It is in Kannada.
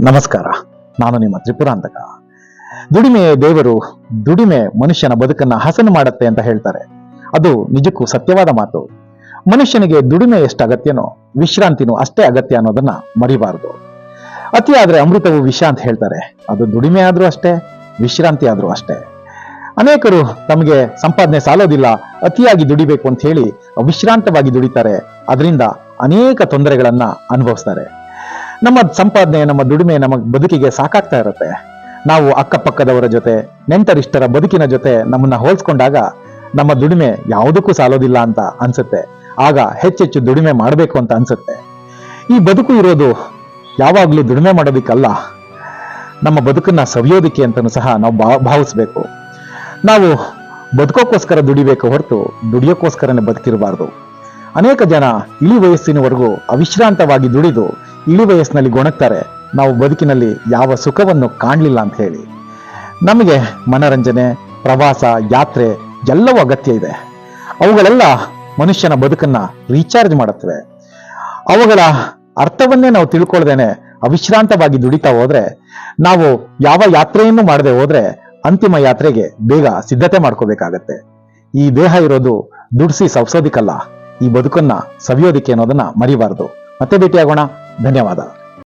ನಮಸ್ಕಾರ. ನಾನು ನಿಮ್ಮ ತ್ರಿಪುರಾಂತಕ. ದುಡಿಮೆ ದೇವರು ದುಡಿಮೆ ಮನುಷ್ಯನ ಬದುಕನ್ನ ಹಸನು ಮಾಡುತ್ತೆ ಅಂತ ಹೇಳ್ತಾರೆ. ಅದು ನಿಜಕ್ಕೂ ಸತ್ಯವಾದ ಮಾತು. ಮನುಷ್ಯನಿಗೆ ದುಡಿಮೆ ಎಷ್ಟು ಅಗತ್ಯನೋ, ವಿಶ್ರಾಂತಿನೂ ಅಷ್ಟೇ ಅಗತ್ಯ ಅನ್ನೋದನ್ನ ಮರಿಬಾರದು. ಅತಿ ಆದ್ರೆ ಅಮೃತವು ವಿಷ ಅಂತ ಹೇಳ್ತಾರೆ. ಅದು ದುಡಿಮೆ ಆದ್ರೂ ಅಷ್ಟೇ, ವಿಶ್ರಾಂತಿ ಆದ್ರೂ ಅಷ್ಟೇ. ಅನೇಕರು ತಮಗೆ ಸಂಪಾದನೆ ಸಾಲೋದಿಲ್ಲ, ಅತಿಯಾಗಿ ದುಡಿಬೇಕು ಅಂತ ಹೇಳಿ ವಿಶ್ರಾಂತವಾಗಿ ದುಡಿತಾರೆ. ಅದರಿಂದ ಅನೇಕ ತೊಂದರೆಗಳನ್ನ ಅನುಭವಿಸ್ತಾರೆ. ನಮ್ಮ ಸಂಪಾದನೆ ನಮ್ಮ ದುಡಿಮೆ, ನಮ್ಮ ಬದುಕಿಗೆ ಸಾಕಾಗ್ತಾ ಇರುತ್ತೆ. ನಾವು ಅಕ್ಕಪಕ್ಕದವರ ಜೊತೆ, ನೆಂಟರಿಷ್ಟರ ಬದುಕಿನ ಜೊತೆ ನಮ್ಮನ್ನ ಹೋಲಿಸ್ಕೊಂಡಾಗ ನಮ್ಮ ದುಡಿಮೆ ಯಾವುದಕ್ಕೂ ಸಾಲೋದಿಲ್ಲ ಅಂತ ಅನ್ಸುತ್ತೆ. ಆಗ ಹೆಚ್ಚೆಚ್ಚು ದುಡಿಮೆ ಮಾಡಬೇಕು ಅಂತ ಅನ್ಸುತ್ತೆ. ಈ ಬದುಕು ಇರೋದು ಯಾವಾಗಲೂ ದುಡಿಮೆ ಮಾಡೋದಿಕ್ಕಲ್ಲ. ನಮ್ಮ ಬದುಕನ್ನ ಸವಿಯೋದಿಕ್ಕೆ ಅಂತಲೂ ಸಹ ನಾವು ಭಾವಿಸ್ಬೇಕು. ನಾವು ಬದುಕೋಕ್ಕೋಸ್ಕರ ದುಡಿಬೇಕು ಹೊರತು ದುಡಿಯೋಕ್ಕೋಸ್ಕರನೇ ಬದುಕಿರಬಾರ್ದು. ಅನೇಕ ಜನ ಇಳಿ ವಯಸ್ಸಿನವರೆಗೂ ಅವಿಶ್ರಾಂತವಾಗಿ ದುಡಿದು ಇಳಿ ವಯಸ್ಸಿನಲ್ಲಿ ಗೊಣಗ್ತಾರೆ. ನಾವು ಬದುಕಿನಲ್ಲಿ ಯಾವ ಸುಖವನ್ನು ಕಾಣಲಿಲ್ಲ ಅಂತ ಹೇಳಿ. ನಮಗೆ ಮನರಂಜನೆ, ಪ್ರವಾಸ, ಯಾತ್ರೆ ಎಲ್ಲವೂ ಅಗತ್ಯ ಇದೆ. ಅವುಗಳೆಲ್ಲ ಮನುಷ್ಯನ ಬದುಕನ್ನ ರೀಚಾರ್ಜ್ ಮಾಡುತ್ತವೆ. ಅವುಗಳ ಅರ್ಥವನ್ನೇ ನಾವು ತಿಳ್ಕೊಳ್ದೇನೆ ಅವಿಶ್ರಾಂತವಾಗಿ ದುಡಿತಾ ಹೋದ್ರೆ, ನಾವು ಯಾವ ಯಾತ್ರೆಯನ್ನು ಮಾಡದೆ ಹೋದ್ರೆ ಅಂತಿಮ ಯಾತ್ರೆಗೆ ಬೇಗ ಸಿದ್ಧತೆ ಮಾಡ್ಕೋಬೇಕಾಗತ್ತೆ. ಈ ದೇಹ ಇರೋದು ದುಡಿಸಿ ಸವಸೋದಿಕ್ಕಲ್ಲ ಈ ಬದುಕನ್ನ ಸವಿಯೋದಿಕ್ಕೆ ಅನ್ನೋದನ್ನ ಮರಿಬಾರದು. ಮತ್ತೆ ಭೇಟಿಯಾಗೋಣ. ಧನ್ಯವಾದ